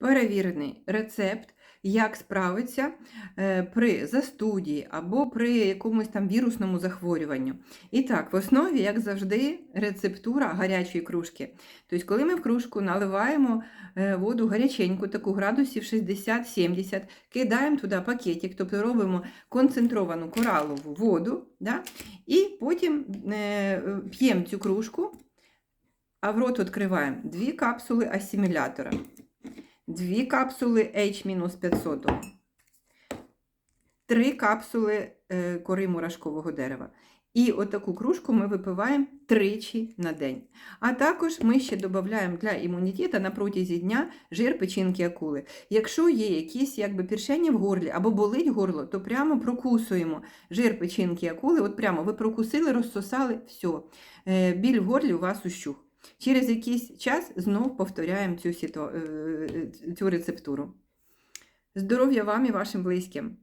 перевірений рецепт, як справитися е, при застуді або при якомусь там вірусному захворюванню. І так, в основі, як завжди, рецептура гарячої кружки. Тобто, коли ми в кружку наливаємо е, воду гаряченьку, таку градусів 60-70, кидаємо туди пакетик, тобто робимо концентровану коралову воду, да? і потім е, п'ємо цю кружку, а в рот відкриваємо дві капсули асимілятора, дві капсули H-500, три капсули е, кори мурашкового дерева. І отаку кружку ми випиваємо тричі на день. А також ми ще додаємо для імунітету на протязі дня жир печінки акули. Якщо є якісь якби першення в горлі або болить горло, то прямо прокусуємо жир печінки акули. От прямо ви прокусили, розсосали, все. Біль в горлі у вас ущух. Через якийсь час знов повторяємо цю, ситу... е, цю рецептуру. Здоров'я вам і вашим близьким!